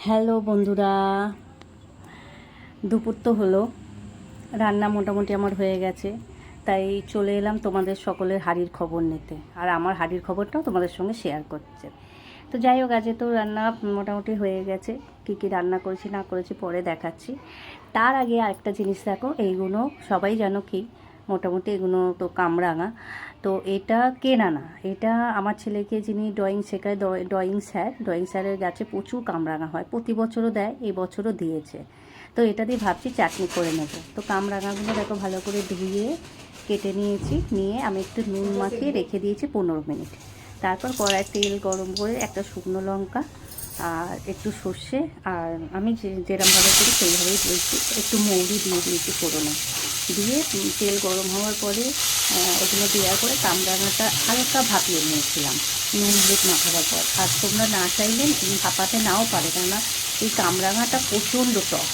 Hello বন্ধুরা। দুপুর তো হলো। রান্না মোটামুটি আমার হয়ে গেছে। তাই চলে এলাম তোমাদের সকলের হাড়ির খবর নিতে। আর আমার হাড়ির খবরটাও তোমাদের সঙ্গে শেয়ার করছে। তো যাই হোক, আজকে তো রান্না মোটামুটি হয়ে গেছে। কী কী রান্না করেছি, না করেছি পরে দেখাচ্ছি। তার আগে আরেকটা জিনিস দেখো, এইগুলো সবাই জানো কি? মোটামুটি এগুলো তো কামরাঙা। তো এটা কেনা না। এটা আমার ছেলেকে যিনি ড্রয়িং শেখায় ড্রয়িং স্যার ড্রয়িং স্যারের গাছে প্রচুর কামরাঙা হয়। প্রতি বছরও দেয়, এই বছরও দিয়েছে। তো এটা দিয়ে ভাবছি চাটনি করে নেব। তো কামরাঙাগুলো দেখো ভালো করে ধুয়ে কেটে নিয়েছি, নিয়ে আমি একটু নুন মাখিয়ে রেখে দিয়েছি পনেরো মিনিট। তারপর কড়াই তেল গরম করে একটা শুকনো লঙ্কা আর একটু সর্ষে আর আমি যেরমভাবে করি সেইভাবেই দিয়েছি। একটু মৌরি দিয়ে দিয়েছি ফোড়নে। দিয়ে তেল গরম হওয়ার পরে ওগুলো দেওয়ার পরে কামরাঙাটা হালকা ভাপিয়ে নিয়েছিলাম। নুন হলুদ মাখাবার পর। আর তোমরা না চাইলে উম, ভাপাতে নাও পারে কেননা এই কামরাঙাটা প্রচণ্ড টক।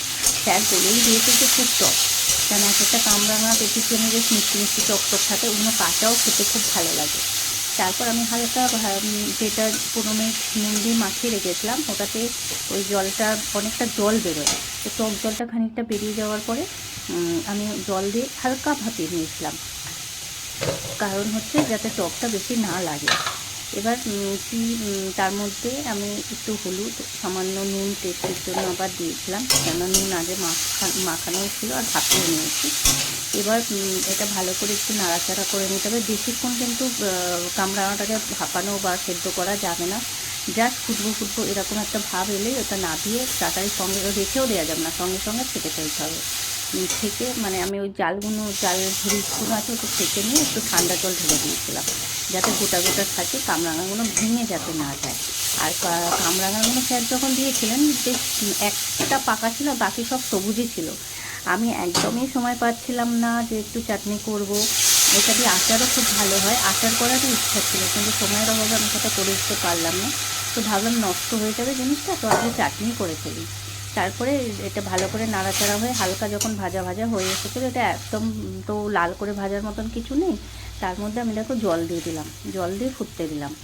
স্যার বলেই দিয়েছে যে খুব টক। কেন এক একটা কামরাঙা পেটিচনে বেশ মিষ্টি মিষ্টি টক টক থাকে ওগুলো কাঁচাও খেতে খুব ভালো লাগে। তারপর আমি হালকা যেটা পনেরো মিনিট নুন দিয়ে মাখিয়ে রেখেছিলাম ওটাতে ওই জলটা অনেকটা জল বেরোয়। তো টক জলটা খানিকটা বেরিয়ে যাওয়ার পরে আমি জল দিয়ে হালকা ভাপিয়ে নিয়েছিলাম। কারণ হচ্ছে যাতে টকটা বেশি না লাগে। এবার কি তার মধ্যে আমি একটু হলুদ সামান্য নুন টেস্টের জন্য আবার দিয়েছিলাম। কেন নুন আগে মাখা মাখানো ছিল আর ভাপিয়ে নিয়েছি। এবার এটা ভালো করে একটু নাড়াচাড়া করে নিতে হবে। বেশিক্ষণ কিন্তু আহ, কামরাঙাটাকে ভাপানো বা সেদ্ধ করা যাবে না। জাস্ট ফুটবো ফুটবো এরকম একটা ভাব এলেই ওটা না দিয়ে তাড়াতাড়ি সঙ্গে রেখেও দেওয়া যাবে না। সঙ্গে সঙ্গে ছেঁকে ফেলতে হবে। থেকে মানে আমি ওই জালগুলো, জাল ঝুড়িগুলো আছে, ওটা থেকে নিয়ে একটু ঠান্ডা জল ঢেলে দিয়েছিলাম। যাতে গোটা গোটা থাকে, কামরাঙাগুলো ভেঙে যাতে না যায়। আর কামরাঙাগুলো স্যার যখন দিয়েছিলেন, বেশ একটা পাকা ছিল, বাকি সব সবুজই ছিল। আমি একদমই সময় পাচ্ছিলাম না যে একটু চাটনি করব। এটা দিয়ে আচারও খুব ভালো হয়। আচার করারও ইচ্ছা ছিল, কিন্তু সময়ের অভাবে আমি সেটা করে উঠতে পারলাম না। তো ভাবলাম নষ্ট হয়ে যাবে জিনিসটা, তো আগে চাটনি করে ফেলি। তারপরে এটা ভালো করে নাড়াচাড়া হয়ে হালকা যখন ভাজা ভাজা হয়ে এসেছিল, এটা একদম তো লাল করে ভাজার মতন কিছু নেই, তার মধ্যে আমি দেখো জল দিয়ে দিলাম, জল দিয়ে ফুটতে দিলাম।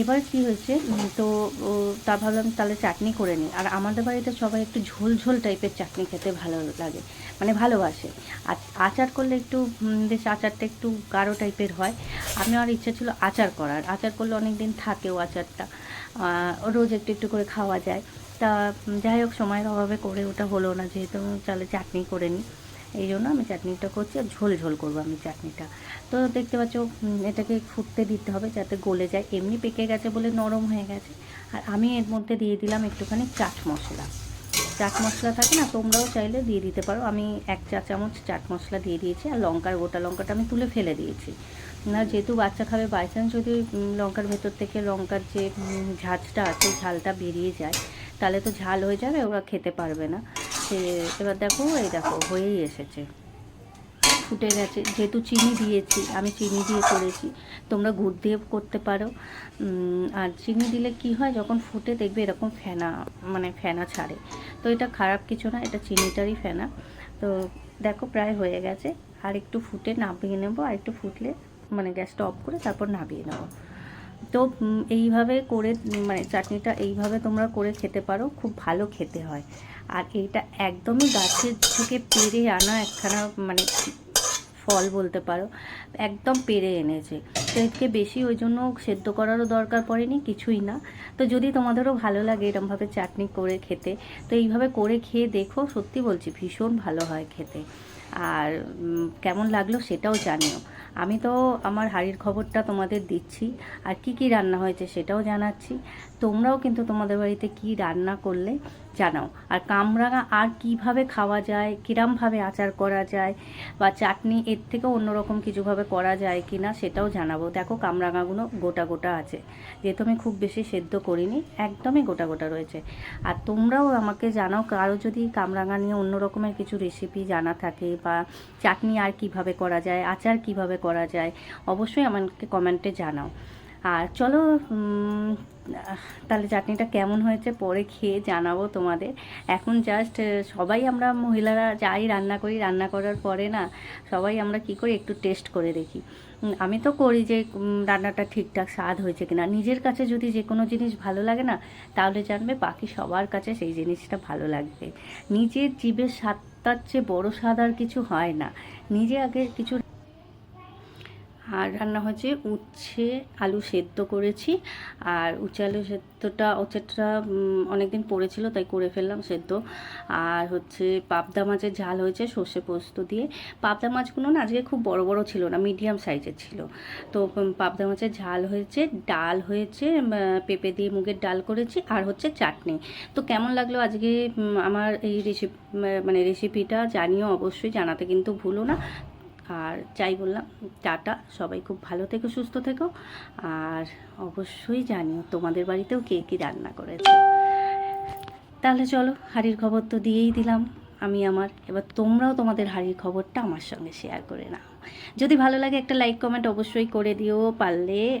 এবার কি হয়েছে তো তা ভাবলাম তাহলে চাটনি করে নিই। আর আমাদের বাড়িতে সবাই একটু ঝোল ঝোল টাইপের চাটনি খেতে ভালো লাগে মানে ভালোবাসে। আর আচার করলে একটু বেশ আচারটা একটু গাঢ় টাইপের হয়। আমি আর ইচ্ছা ছিল আচার করার, আচার করলে অনেক দিন থাকেও আচারটা রোজ একটু একটু করে খাওয়া যায়। তা যাই হোক, সময়ের অভাবে করে ওটা হলো না, যেহেতু চালে চাটনি করে নিই। এই জন্য আমি চাটনিটা করছি আর ঝোল ঝোল করব আমি চাটনিটা। তো দেখতে পাচ্ছ এটাকে ফুটতে দিতে হবে যাতে গলে যায়। এমনি পেকে গেছে বলে নরম হয়ে গেছে। আর আমি এর মধ্যে দিয়ে দিলাম একটুখানি চাট মশলা। চাট মশলা থাকে না, তোমরাও চাইলে দিয়ে দিতে পারো। আমি এক চা চামচ চাট মশলা দিয়ে দিয়েছি আর লঙ্কার গোটা লঙ্কাটা আমি তুলে ফেলে দিয়েছি। না, যেহেতু বাচ্চা খাবে বাই চান্স যদি লঙ্কার ভেতর থেকে লঙ্কার যে ঝাঁঝটা আছে, ঝালটা বেরিয়ে যায় তাহলে তো ঝাল হয়ে যাবে, ওরা খেতে পারবে না। সে, এবার দেখো, এই দেখো, হয়েই এসেছে। ফুটে গেছে। যেহেতু চিনি দিয়েছি, আমি চিনি দিয়ে করেছি, তোমরা গুড় দিয়ে করতে পারো। আর চিনি দিলে কি হয়, যখন ফুটে দেখবে এরকম ফেনা মানে ফেনা ছাড়ে। তো এটা খারাপ কিছু না, এটা চিনিটারই ফেনা। তো দেখো, প্রায় হয়ে গেছে। আর একটু ফুটে নামিয়ে নেব, আর একটু ফুটলে মানে গ্যাসটা অফ করে তারপর নামিয়ে নেব। তো এইভাবে করে মানে চাটনিটা এইভাবে তোমরা করে খেতে পারো, খুব ভালো খেতে হয়। আর এইটা একদমই গাছের থেকে পেরে আনা একখানা মানে ফল বলতে পারো, একদম পেরে এনেছে। তো একে বেশি ওই জন্য সেদ্ধ করারও দরকার পড়েনি, কিছুই না। তো যদি তোমাদেরও ভালো লাগে এরমভাবে চাটনি করে খেতে, তো এইভাবে করে খেয়ে দেখো, সত্যি বলছি ভীষণ ভালো হয় খেতে। আর কেমন লাগল সেটাও জানিও। আমি তো আমার হাড়ির খবরটা তোমাদের দিচ্ছি, আর কি কি রান্না হয়েছে সেটাও জানাচ্ছি। তোমরাও কিন্তু তোমাদের বাড়িতে কি রান্না করলে জানাও। আর কামরাঙা আর কীভাবে খাওয়া যায়, কিরমভাবে আচার করা যায়, বা চাটনি এর থেকেও অন্যরকম কিছুভাবে করা যায় কি না সেটাও জানাব। দেখো কামরাঙাগুলো গোটা গোটা আছে, যেহেতু আমি খুব বেশি সেদ্ধ করিনি, একদমই গোটা গোটা রয়েছে। আর তোমরাও আমাকে জানাও, কারও যদি কামরাঙা নিয়ে অন্য রকমের কিছু রেসিপি জানা থাকে, বা চাটনি আর কীভাবে করা যায়, আচার কীভাবে করা যায়, অবশ্যই আমাকে কমেন্টে জানাও। আর চলো তাহলে চাটনিটা কেমন হয়েছে পরে খেয়ে জানাব তোমাদের। এখন জাস্ট সবাই আমরা মহিলারা যাই রান্না করি, রান্না করার পরে না, সবাই আমরা কি করি একটু টেস্ট করে দেখি। আমি তো করি যে রান্নাটা ঠিকঠাক স্বাদ হয়েছে কিনা। নিজের কাছে যদি যে কোনো জিনিস ভালো লাগে না, তাহলে জানবে বাকি সবার কাছে সেই জিনিসটা ভালো লাগবে। নিজের জীবের স্বাদটার চেয়ে বড় স্বাদ আর কিছু হয় না। নিজে আগে কিছু আর রান্না হয়েছে উচ্ছে, আলু সেদ্ধ করেছি। আর উচ্ছে, আলু সেদ্ধটা, উচ্ছেটা অনেক দিন পড়েছিল, তাই করে ফেললাম সেদ্ধ। আর হচ্ছে পাবদা মাছের ঝাল হয়েছে সর্ষে পোস্ত দিয়ে। পাবদা মাছগুলো না আজকে খুব বড় বড় ছিল না, মিডিয়াম সাইজের ছিল। তো পাবদা মাছের ঝাল হয়েছে, ডাল হয়েছে পেঁপে দিয়ে মুগের ডাল করেছি, আর হচ্ছে চাটনি। তো কেমন লাগল আজকে আমার এই রেসিপি মানে রেসিপিটা জানিও অবশ্যই, জানাতে কিন্তু ভুলো না। আর চাই বললাম টাটা, সবাই খুব ভালো থেকো, সুস্থ থেকো। আর অবশ্যই জানিও তোমাদের বাড়িতেও কে কী রান্না করেছে। তাহলে চলো, হাড়ির খবর তো দিয়েই দিলাম আমি আমার। এবার তোমরাও তোমাদের হাড়ির খবরটা আমার সঙ্গে শেয়ার করে নাও। যদি ভালো লাগে একটা লাইক কমেন্ট অবশ্যই করে দিও, পারলে